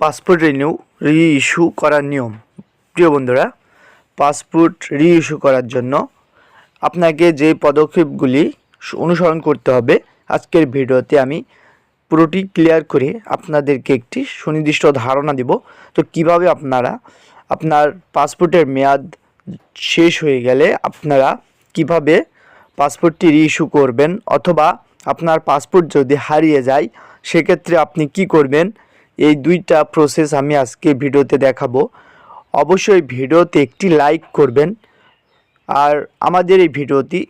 Passport renew রি issue করার নিয়ম। প্রিয় বন্ধুরা, পাসপোর্ট রি ইস্যু করার জন্য আপনাকে যে পদক্ষেপগুলি অনুসরণ করতে হবে, আজকের ভিডিওতে আমি পুরোটি ক্লিয়ার করে আপনাদেরকে একটি সুনির্দিষ্ট ধারণা দেব। তো কীভাবে আপনারা, আপনার পাসপোর্টের মেয়াদ শেষ হয়ে গেলে আপনারা কীভাবে পাসপোর্টটি রিইস্যু করবেন, অথবা আপনার পাসপোর্ট যদি হারিয়ে যায়, সেক্ষেত্রে আপনি কি করবেন এই দুইটা প্রসেস আমি আজকে ভিডিওতে দেখাবো। অবশ্যই ভিডিওতে একটি লাইক করবেন। আর আমাদের এই ভিডিওটি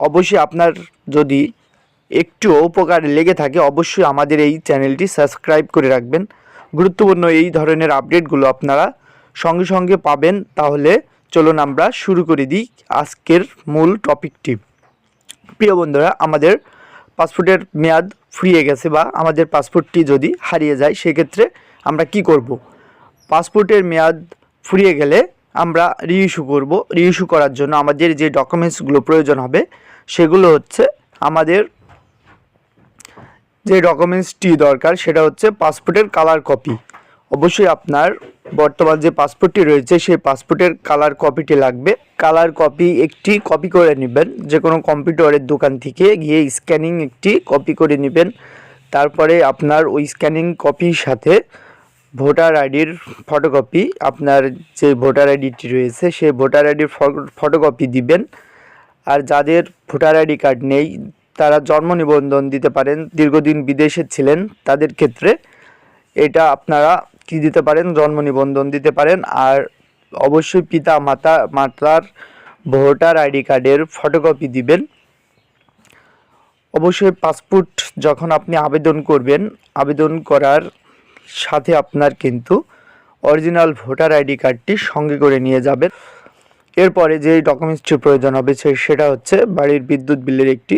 অবশ্যই আপনার যদি একটু উপকার লেগে থাকে, অবশ্যই আমাদের এই চ্যানেলটি সাবস্ক্রাইব করে রাখবেন। গুরুত্বপূর্ণ এই ধরনের আপডেটগুলো আপনারা সঙ্গে সঙ্গে পাবেন। তাহলে চলুন আমরা শুরু করে দিই আজকের মূল টপিকটি প্রিয় বন্ধুরা, আমাদের পাসপোর্টের মেয়াদ ফুরিয়ে গেছে বা আমাদের পাসপোর্টটি যদি হারিয়ে যায়, সেক্ষেত্রে আমরা কি করব? পাসপোর্টের মেয়াদ ফুরিয়ে গেলে আমরা রিইস্যু করব। রিইস্যু করার জন্য আমাদের যে ডকুমেন্টসগুলো প্রয়োজন হবে, সেগুলো হচ্ছে আমাদের যে ডকুমেন্টসটি দরকার, সেটা হচ্ছে পাসপোর্টের কালার কপি অবশ্যই আপনার বর্তমান যে পাসপোর্টটি রয়েছে, সেই পাসপোর্টের কালার কপিটি লাগবে। কালার কপি একটি কপি করে নেবেন। যে কোনো কম্পিউটারের দোকান থেকে গিয়ে স্ক্যানিং একটি কপি করে নেবেন। তারপরে আপনার ওই স্ক্যানিং কপির সাথে ভোটার আইডির ফটোকপি আপনার যে ভোটার আইডিটি রয়েছে, সেই ভোটার আইডির ফটোকপি দিবেন। আর যাদের ভোটার আইডি কার্ড নেই, তারা জন্ম নিবন্ধন দিতে পারেন। দীর্ঘদিন বিদেশে ছিলেন, তাদের ক্ষেত্রে এটা আপনারা কি দিতে পারেন? জন্ম নিবন্ধন দিতে পারেন। আর অবশ্যই পিতা, মাতা, মাতার ভোটার আইডি কার্ডের ফটোকপি দিবেন। অবশ্যই পাসপোর্ট যখন আপনি আবেদন করবেন, আবেদন করার সাথে আপনার কিন্তু অরিজিনাল ভোটার আইডি কার্ডটি সঙ্গে করে নিয়ে যাবেন। এরপরে যে ডকুমেন্টসটির প্রয়োজন হবে সেটা হচ্ছে বাড়ির বিদ্যুৎ বিলের একটি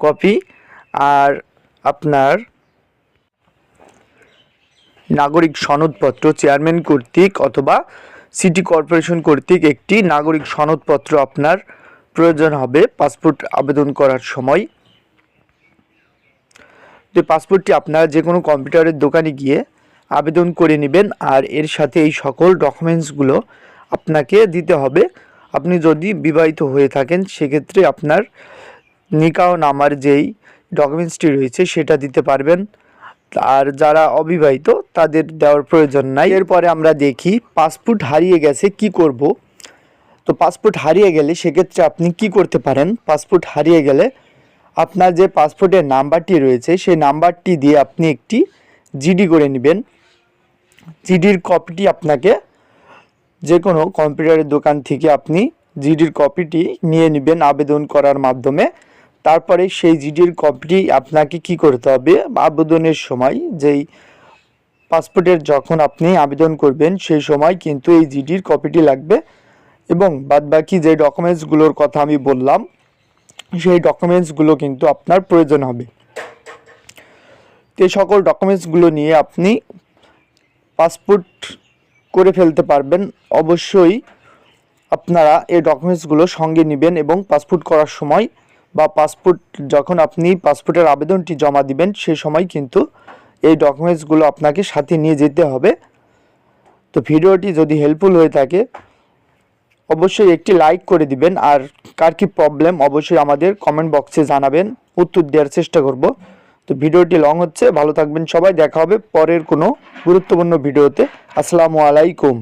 কপি আর আপনার নাগরিক সনদপত্র, চেয়ারম্যান কর্তৃক অথবা সিটি কর্পোরেশন কর্তৃক একটি নাগরিক সনদপত্র আপনার প্রয়োজন হবে পাসপোর্ট আবেদন করার সময়। তো পাসপোর্টটি আপনারা যে কোনো কম্পিউটারের দোকানে গিয়ে আবেদন করে নেবেন আর এর সাথে এই সকল ডকুমেন্টসগুলো আপনাকে দিতে হবে। আপনি যদি বিবাহিত হয়ে থাকেন, সেক্ষেত্রে আপনার নিকাও নামার যেই ডকুমেন্টসটি রয়েছে, সেটা দিতে পারবেন। আর যারা অবিবাহিত, তাদের দেওয়ার প্রয়োজন নাই। এরপরে আমরা দেখি পাসপোর্ট হারিয়ে গেছে, কি করব? তো পাসপোর্ট হারিয়ে গেলে সেক্ষেত্রে আপনি কি করতে পারেন? পাসপোর্ট হারিয়ে গেলে আপনার যে পাসপোর্টের নাম্বারটি রয়েছে, সেই নাম্বারটি দিয়ে আপনি একটি জিডি করে নেবেন। জিডির কপিটি আপনাকে যে কোনো কম্পিউটারের দোকান থেকে আপনি জিডির কপিটি নিয়ে নেবেন আবেদন করার মাধ্যমে। তারপরে সেই জিডির কপিটি আপনাকে কি করতে হবে? আবেদনের সময় যেই পাসপোর্টের যখন আপনি আবেদন করবেন, সেই সময় কিন্তু এই জিডির কপিটি লাগবে এবং বাদবাকি যে ডকুমেন্টসগুলোর কথা আমি বললাম, সেই ডকুমেন্টসগুলো কিন্তু আপনার প্রয়োজন হবে। তো সকল ডকুমেন্টসগুলো নিয়ে আপনি পাসপোর্ট করে ফেলতে পারবেন। অবশ্যই আপনারা এই ডকুমেন্টসগুলো সঙ্গে নেবেন এবং পাসপোর্ট করার সময় বা পাসপোর্ট যখন আপনি পাসপোর্টের আবেদনটি জমা দিবেন সেই সময় কিন্তু এই ডকুমেন্টসগুলো আপনাকে সাথে নিয়ে যেতে হবে। তো ভিডিওটি যদি হেল্পফুল হয়ে থাকে, অবশ্যই একটি লাইক করে দিবেন। আর কার কি প্রবলেম অবশ্যই আমাদের কমেন্ট বক্সে জানাবেন। উত্তর দেওয়ার চেষ্টা করব। তো ভিডিওটি লং হচ্ছে। ভালো থাকবেন সবাই। দেখা হবে পরের কোনো গুরুত্বপূর্ণ ভিডিওতে। আসসালামু আলাইকুম।